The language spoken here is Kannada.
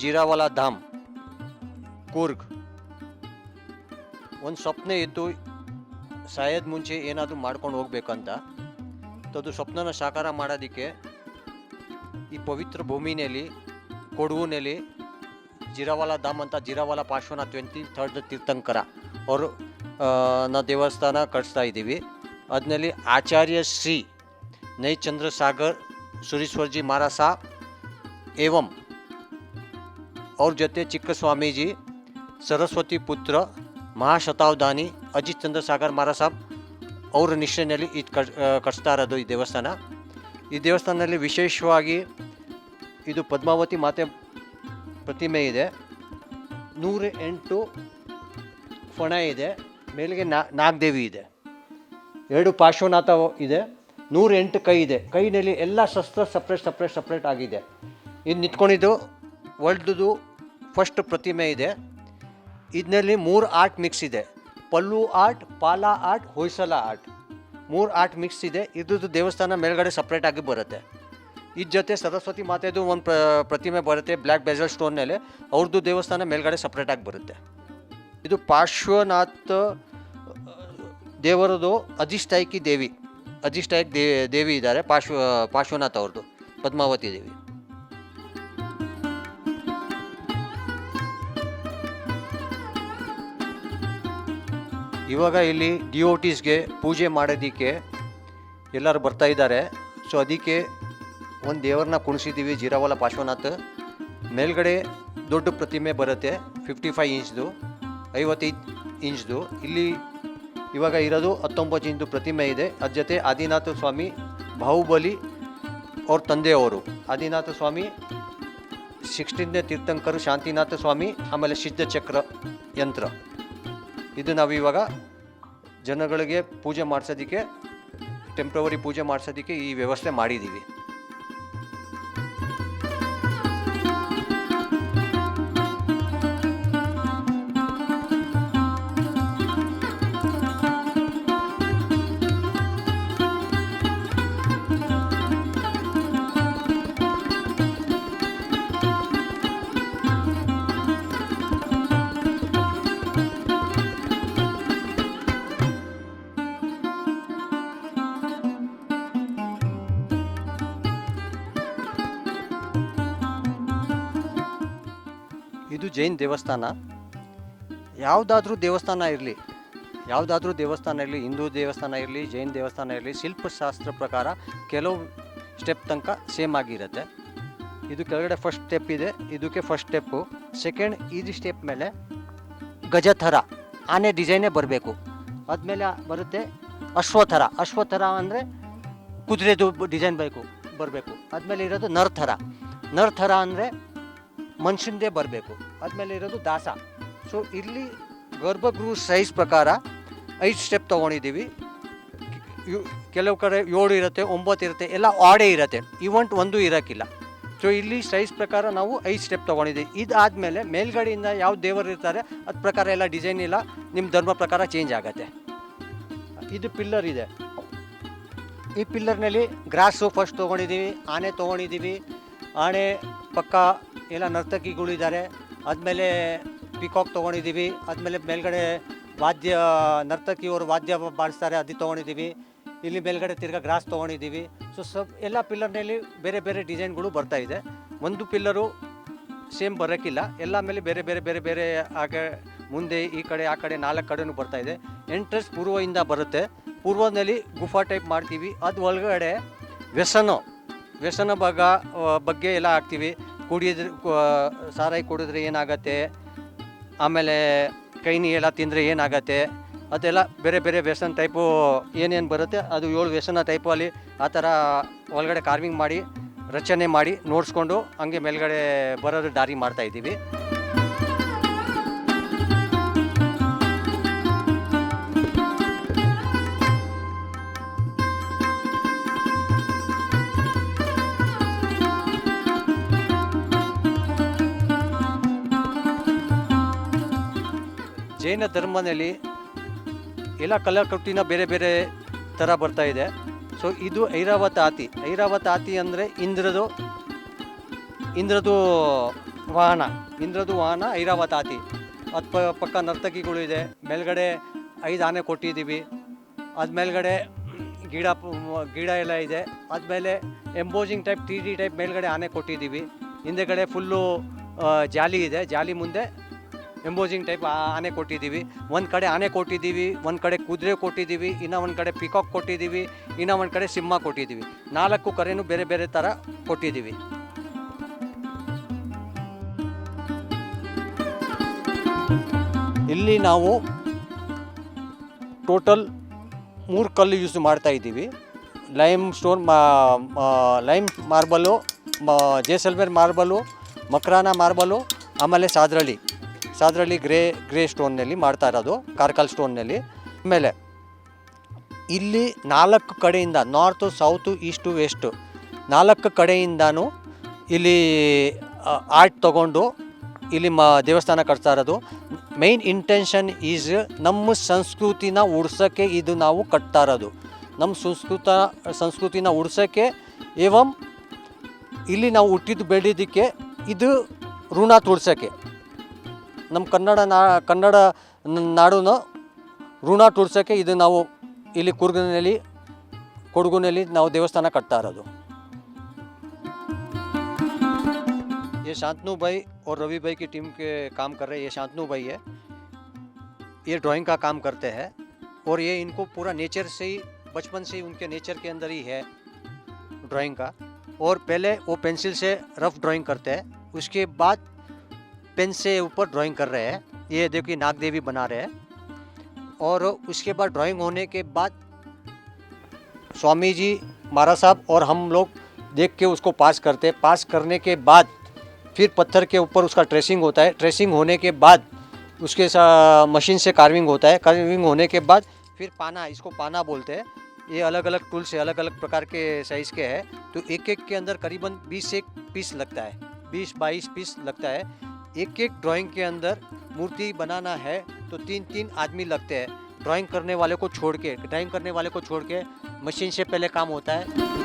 ಜೀರಾವಾಲಾ ಧಾಮ್, ಕೂರ್ಗ್. ಒಂದು ಸ್ವಪ್ನ ಇತ್ತು ಸಾಯದ ಮುಂಚೆ ಏನಾದರೂ ಮಾಡ್ಕೊಂಡು ಹೋಗ್ಬೇಕಂತ. ಅದು ಸ್ವಪ್ನನ ಸಾಕಾರ ಮಾಡೋದಕ್ಕೆ ಈ ಪವಿತ್ರ ಭೂಮಿನಲ್ಲಿ ಕೊಡಗುನಲ್ಲಿ ಜಿರಾವಾಲಾ ಧಾಮ್ ಅಂತ ಜಿರಾವಾಲಾ ಪಾರ್ಶ್ವನಾಥ್ ಟ್ವೆಂಟಿ ಥರ್ಡ್ ತೀರ್ಥಂಕರ ಅವರು ನಾ ದೇವಸ್ಥಾನ ಕಟ್ಸ್ತಾ ಇದ್ದೀವಿ. ಅದ್ನಲ್ಲಿ ಆಚಾರ್ಯ ಶ್ರೀ ನೈ ಚಂದ್ರಸಾಗರ್ ಸುರೀಶ್ವರ್ಜಿ ಮಾರಾಸ ಏವಂ ಅವ್ರ ಜೊತೆ ಚಿಕ್ಕ ಸ್ವಾಮೀಜಿ ಸರಸ್ವತಿ ಪುತ್ರ ಮಹಾಶತಾವಧಾನಿ ಅಜಿತ್ ಚಂದ್ರ ಸಾಗರ್ ಮಹಾರಾಸಾಬ್ ಅವರ ನಿಷ್ಠೆಯಲ್ಲಿ ಇದು ಕಟ್ ಕಟ್ಸ್ತಾ ಇರೋದು ಈ ದೇವಸ್ಥಾನ. ಈ ದೇವಸ್ಥಾನದಲ್ಲಿ ವಿಶೇಷವಾಗಿ ಇದು ಪದ್ಮಾವತಿ ಮಾತೆ ಪ್ರತಿಮೆ ಇದೆ. ನೂರ ಎಂಟು ಫಣ ಇದೆ. ಮೇಲಿಗೆ ನಾ, ನಾಗದೇವಿ ಇದೆ. ಎರಡು ಪಾರ್ಶ್ವನಾಥ ಇದೆ. ನೂರ ಎಂಟು ಕೈ ಇದೆ. ಕೈನಲ್ಲಿ ಎಲ್ಲ ಶಸ್ತ್ರ ಸಪ್ರೇಟ್ ಸಪ್ರೇಟ್ ಸಪ್ರೇಟ್ ಆಗಿದೆ. ಇದು ನಿಂತ್ಕೊಂಡಿದ್ದು ವರ್ಲ್ಡ್ದು ಫಸ್ಟ್ ಪ್ರತಿಮೆ ಇದೆ. ಇದರಲ್ಲಿ ಮೂರು ಆರ್ಟ್ ಮಿಕ್ಸ್ ಇದೆ. ಪಲ್ಲು art, Pala art Hoysala art. ಮೂರು ಆರ್ಟ್ ಮಿಕ್ಸ್ ಇದೆ. ಇದ್ರದ್ದು ದೇವಸ್ಥಾನ ಮೇಲ್ಗಡೆ ಸಪ್ರೇಟ್ ಆಗಿ ಬರುತ್ತೆ. ಇದ್ರ ಜೊತೆ ಸರಸ್ವತಿ ಮಾತೆದು ಒಂದು ಪ್ರ, ಪ್ರತಿಮೆ ಬರುತ್ತೆ ಬ್ಲ್ಯಾಕ್ ಬೆಜಲ್ ಸ್ಟೋನ್ನಲ್ಲಿ ಅವ್ರದ್ದು ದೇವಸ್ಥಾನ ಮೇಲ್ಗಡೆ ಸಪ್ರೇಟ್ ಆಗಿ ಬರುತ್ತೆ. ಇದು ಪಾರ್ಶ್ವನಾಥ ದೇವರದು ಅಧಿಷ್ಠಾಯಕಿ ದೇವಿ. ಅಧಿಷ್ಠಾಯಕ್ ದೇವಿ ಇದ್ದಾರೆ. ಪಾರ್ಶ್ವ, ಪಾರ್ಶ್ವನಾಥ್ ಅವ್ರದ್ದು ಪದ್ಮಾವತಿ ದೇವಿ. ಇವಾಗ ಇಲ್ಲಿ ಡಿ ಒ ಟಿಸ್ಗೆ ಪೂಜೆ ಮಾಡೋದಕ್ಕೆ ಎಲ್ಲರೂ ಬರ್ತಾ ಇದ್ದಾರೆ. ಸೊ ಅದಕ್ಕೆ ಒಂದು ದೇವರನ್ನ ಕುಣಿಸಿದ್ದೀವಿ, ಜೀರಾವಾಲ ಪಾರ್ಶ್ವನಾಥ್. ಮೇಲ್ಗಡೆ ದೊಡ್ಡ ಪ್ರತಿಮೆ ಬರುತ್ತೆ ಫಿಫ್ಟಿ ಫೈವ್ ಇಂಚ್ದು, ಐವತ್ತೈದು ಇಂಚ್ದು. ಇಲ್ಲಿ ಇವಾಗ ಇರೋದು ಹತ್ತೊಂಬತ್ತು ಇಂಚು ಪ್ರತಿಮೆ ಇದೆ. ಅದ್ರ ಜೊತೆ ಆದಿನಾಥ ಸ್ವಾಮಿ ಬಾಹುಬಲಿ ಅವ್ರ ತಂದೆಯವರು. ಆದಿನಾಥ ಸ್ವಾಮಿ ಸಿಕ್ಸ್ಟೀನ್ನೇ ತೀರ್ಥಂಕರು ಶಾಂತಿನಾಥ ಸ್ವಾಮಿ, ಆಮೇಲೆ ಸಿದ್ಧಚಕ್ರ ಯಂತ್ರ. ಇದು ನಾವು ಇವಾಗ ಜನಗಳಿಗೆ ಪೂಜೆ ಮಾಡಿಸೋದಕ್ಕೆ ಟೆಂಪ್ರವರಿ ಪೂಜೆ ಮಾಡಿಸೋದಕ್ಕೆ ಈ ವ್ಯವಸ್ಥೆ ಮಾಡಿದ್ದೀವಿ. ಇದು ಜೈನ್ ದೇವಸ್ಥಾನ. ಯಾವುದಾದ್ರೂ ದೇವಸ್ಥಾನ ಇರಲಿ, ಯಾವುದಾದ್ರೂ ದೇವಸ್ಥಾನ ಇರಲಿ, ಹಿಂದೂ ದೇವಸ್ಥಾನ ಇರಲಿ, ಜೈನ್ ದೇವಸ್ಥಾನ ಇರಲಿ, ಶಿಲ್ಪಶಾಸ್ತ್ರ ಪ್ರಕಾರ ಕೆಲವು ಸ್ಟೆಪ್ ತನಕ ಸೇಮ್ ಆಗಿರುತ್ತೆ. ಇದು ಕೆಳಗಡೆ ಫಸ್ಟ್ ಸ್ಟೆಪ್ ಇದೆ, ಇದಕ್ಕೆ ಫಸ್ಟ್ ಸ್ಟೆಪ್ಪು ಸೆಕೆಂಡ್ ಇದು ಸ್ಟೆಪ್ ಮೇಲೆ ಗಜಥರ, ಆನೆ ಡಿಸೈನೇ ಬರಬೇಕು. ಆದಮೇಲೆ ಬರುತ್ತೆ ಅಶ್ವಥರ. ಅಶ್ವಥರ ಅಂದರೆ ಕುದುರೆದು ಡಿಸೈನ್ ಬೇಕು, ಬರಬೇಕು. ಆದಮೇಲೆ ಇರೋದು ನರ್ಥರ. ನರ್ಥರ ಅಂದರೆ ಮನುಷ್ಯಂದೇ ಬರಬೇಕು. ಆದಮೇಲೆ ಇರೋದು ದಾಸ. ಸೊ ಇಲ್ಲಿ ಗರ್ಭಗೃಹ ಸೈಜ್ ಪ್ರಕಾರ ಐದು ಸ್ಟೆಪ್ ತೊಗೊಂಡಿದ್ದೀವಿ. ಕೆಲವು ಕಡೆ ಏಳು ಇರುತ್ತೆ, ಒಂಬತ್ತು ಇರುತ್ತೆ, ಎಲ್ಲ ಆಡೇ ಇರುತ್ತೆ. ಇವಂಟ್ ಒಂದು ಇರೋಕ್ಕಿಲ್ಲ ಸೊ ಇಲ್ಲಿ ಸೈಜ್ ಪ್ರಕಾರ ನಾವು ಐದು ಸ್ಟೆಪ್ ತೊಗೊಂಡಿದ್ದೀವಿ. ಇದಾದಮೇಲೆ ಮೇಲ್ಗಡೆಯಿಂದ ಯಾವ ದೇವರು ಇರ್ತಾರೆ ಅದ್ರ ಪ್ರಕಾರ ಎಲ್ಲ ಡಿಸೈನ್ ಇಲ್ಲ ನಿಮ್ಮ ಧರ್ಮ ಪ್ರಕಾರ ಚೇಂಜ್ ಆಗುತ್ತೆ. ಇದು ಪಿಲ್ಲರ್ ಇದೆ. ಈ ಪಿಲ್ಲರ್ನಲ್ಲಿ ಗ್ರಾಸು ಫಸ್ಟ್ ತೊಗೊಂಡಿದ್ದೀವಿ, ಆನೆ ತೊಗೊಂಡಿದ್ದೀವಿ, ಆನೆ ಪಕ್ಕ ಎಲ್ಲ ನರ್ತಕಿಗಳಿದ್ದಾರೆ. ಆದಮೇಲೆ ಪಿಕಾಕ್ ತೊಗೊಂಡಿದ್ದೀವಿ. ಆದಮೇಲೆ ಮೇಲ್ಗಡೆ ವಾದ್ಯ, ನರ್ತಕಿಯವರು ವಾದ್ಯ ಬಾರಿಸ್ತಾರೆ ಅದು ತೊಗೊಂಡಿದ್ದೀವಿ. ಇಲ್ಲಿ ಮೇಲ್ಗಡೆ ತಿರ್ಗಾ ಗ್ರಾಸ್ ತೊಗೊಂಡಿದ್ದೀವಿ. ಸೊ ಸಬ್ ಎಲ್ಲ ಪಿಲ್ಲರ್ನಲ್ಲಿ ಬೇರೆ ಬೇರೆ ಡಿಸೈನ್ಗಳು ಬರ್ತಾ ಇದೆ. ಒಂದು ಪಿಲ್ಲರು ಸೇಮ್ ಬರೋಕ್ಕಿಲ್ಲ ಎಲ್ಲ ಮೇಲೆ ಬೇರೆ ಬೇರೆ ಬೇರೆ ಬೇರೆ ಆಗ, ಮುಂದೆ ಈ ಕಡೆ, ಆ ಕಡೆ, ನಾಲ್ಕು ಕಡೆನೂ ಬರ್ತಾ ಇದೆ. ಎಂಟ್ರೆನ್ಸ್ ಪೂರ್ವದಿಂದ ಬರುತ್ತೆ. ಪೂರ್ವದಲ್ಲಿ ಗುಫಾ ಟೈಪ್ ಮಾಡ್ತೀವಿ. ಅದು ಒಳಗಡೆ ವ್ಯಸನ ವ್ಯಸನ ಭಾಗ ಬಗ್ಗೆ ಎಲ್ಲ ಹಾಕ್ತೀವಿ. ಕುಡಿಯೋದ್ರ ಸಾರಾಯಿ ಕುಡಿದ್ರೆ ಏನಾಗತ್ತೆ? ಆಮೇಲೆ ಕೈನಿ ಎಲ್ಲ ತಿಂದರೆ ಏನಾಗತ್ತೆ? ಅದೆಲ್ಲ ಬೇರೆ ಬೇರೆ ವ್ಯಸನ ಟೈಪು ಏನೇನು ಬರುತ್ತೆ? ಅದು ಏಳು ವ್ಯಸನ ಟೈಪು ಅಲ್ಲಿ ಆ ಥರ ಒಳಗಡೆ ಕಾರ್ವಿಂಗ್ ಮಾಡಿ, ರಚನೆ ಮಾಡಿ, ನೋಡಿಸ್ಕೊಂಡು ಹಂಗೆ ಮೇಲ್ಗಡೆ ಬರೋದು ದಾರಿ ಮಾಡ್ತಾ ಜೈನ ಧರ್ಮದಲ್ಲಿ ಎಲ್ಲ ಕಲಾಕೃತಿನ ಬೇರೆ ಬೇರೆ ಥರ ಬರ್ತಾ ಇದೆ. ಸೊ ಇದು ಐರಾವತ ಆತಿ. ಐರಾವತ್ ಆತಿ ಅಂದರೆ ಇಂದ್ರದು ಇಂದ್ರದು ವಾಹನ. ಇಂದ್ರದು ವಾಹನ ಐರಾವತಾತಿ ಅದು ಪಕ್ಕ ನರ್ತಕಿಗಳು ಇದೆ. ಮೇಲ್ಗಡೆ ಐದು ಆನೆ ಕೊಟ್ಟಿದ್ದೀವಿ ಅದು ಮೇಲ್ಗಡೆ ಗಿಡ ಗಿಡ ಎಲ್ಲ ಇದೆ. ಆದಮೇಲೆ embossing type T D type ಮೇಲ್ಗಡೆ ಆನೆ ಕೊಟ್ಟಿದ್ದೀವಿ ಹಿಂದೆಗಡೆ ಫುಲ್ಲು ಜಾಲಿ ಇದೆ. ಜಾಲಿ ಮುಂದೆ ಎಂಬೋಜಿಂಗ್ ಟೈಪ್ ಆನೆ ಕೊಟ್ಟಿದ್ದೀವಿ. ಒಂದು ಕಡೆ ಆನೆ ಕೊಟ್ಟಿದ್ದೀವಿ, ಒಂದು ಕಡೆ ಕುದುರೆ ಕೊಟ್ಟಿದ್ದೀವಿ, ಇನ್ನೂ ಒಂದು ಕಡೆ ಪಿಕಾಕ್ ಕೊಟ್ಟಿದ್ದೀವಿ, ಇನ್ನೂ ಒಂದು ಕಡೆ ಸಿಂಹ ಕೊಟ್ಟಿದ್ದೀವಿ. ನಾಲ್ಕು ಕರೆನೂ ಬೇರೆ ಬೇರೆ ಥರ ಕೊಟ್ಟಿದ್ದೀವಿ. ಇಲ್ಲಿ ನಾವು ಟೋಟಲ್ ಮೂರು ಕಲ್ಲು ಯೂಸ್ ಮಾಡ್ತಾ ಇದ್ದೀವಿ. Limestone lime marble Jaisalmer marble Makrana marble ಆಮೇಲೆ ಸಾದ್ರಳ್ಳಿ. ಸಾದ್ರಳ್ಳಿ ಗ್ರೇ ಗ್ರೇ ಸ್ಟೋನ್ನಲ್ಲಿ ಮಾಡ್ತಾ ಇರೋದು, ಕಾರ್ಕಲ್ ಸ್ಟೋನ್ನಲ್ಲಿ ಆಮೇಲೆ, ಇಲ್ಲಿ ನಾಲ್ಕು ಕಡೆಯಿಂದ ನಾರ್ತು ಸೌತು ಈಸ್ಟು ವೆಸ್ಟು ನಾಲ್ಕು ಕಡೆಯಿಂದನೂ ಇಲ್ಲಿ ಆರ್ಟ್ ತಗೊಂಡು ಇಲ್ಲಿ ಮ, ದೇವಸ್ಥಾನ ಕಟ್ತಾ ಇರೋದು. ಮೈನ್ ಇಂಟೆನ್ಷನ್ ಈಸ್ ನಮ್ಮ ಸಂಸ್ಕೃತಿನ ಉಡ್ಸೋಕ್ಕೆ ಇದು ನಾವು ಕಟ್ತಾ ಇರೋದು. ನಮ್ಮ ಸಂಸ್ಕೃತ, ಸಂಸ್ಕೃತಿನ ಉಡ್ಸೋಕ್ಕೆ ಏವಂ ಇಲ್ಲಿ ನಾವು ಹುಟ್ಟಿದ್ದು ಬೆಳೆದಿದ್ದಕ್ಕೆ ಇದು ಋಣ ತೋಡ್ಸೋಕ್ಕೆ ನಮ್ಮ ಕನ್ನಡ ನಾ ಕನ್ನಡ ನ- ನಾಡುನ ಋಣ ತೋಡ್ಸೋಕ್ಕೆ ಇದು ನಾವು ಇಲ್ಲಿ ಕೂರ್ಗಿನಲ್ಲಿ ಕೊಡಗುನಲ್ಲಿ ನಾವು ದೇವಸ್ಥಾನ ಕಟ್ತಾ ಇರೋದು ये शांतनु भाई और रवि भाई की टीम के काम कर रहे हैं ये शांतनु भाई है ये ड्राइंग का काम करते हैं और ये इनको पूरा नेचर से ही बचपन से ही उनके नेचर के अंदर ही है ड्राइंग का और पहले वो पेंसिल से रफ ड्राइंग करते हैं उसके बाद पेन से ऊपर ड्राइंग कर रहे हैं। ये देखिए नाग देवी बना रहे हैं। और उसके बाद ड्राइंग होने के बाद स्वामी जी, महाराज साहब और हम लोग देख के उसको पास करते हैं। पास करने के बाद फिर पत्थर के ऊपर उसका ट्रेसिंग होता है। ट्रेसिंग होने के बाद उसके मशीन से कार्विंग होता है। कार्विंग होने के बाद फिर पाना, इसको पाना बोलते हैं। ये अलग अलग टूल से अलग अलग प्रकार के साइज़ के हैं। तो एक एक के अंदर करीबन 20 से एक पीस लगता है। 20 22 पीस लगता है। एक एक ड्राइंग के अंदर मूर्ति बनाना है तो तीन तीन आदमी लगते हैं। ड्राइंग करने वाले को छोड़ के ड्राइंग करने वाले को छोड़ के मशीन से पहले काम होता है।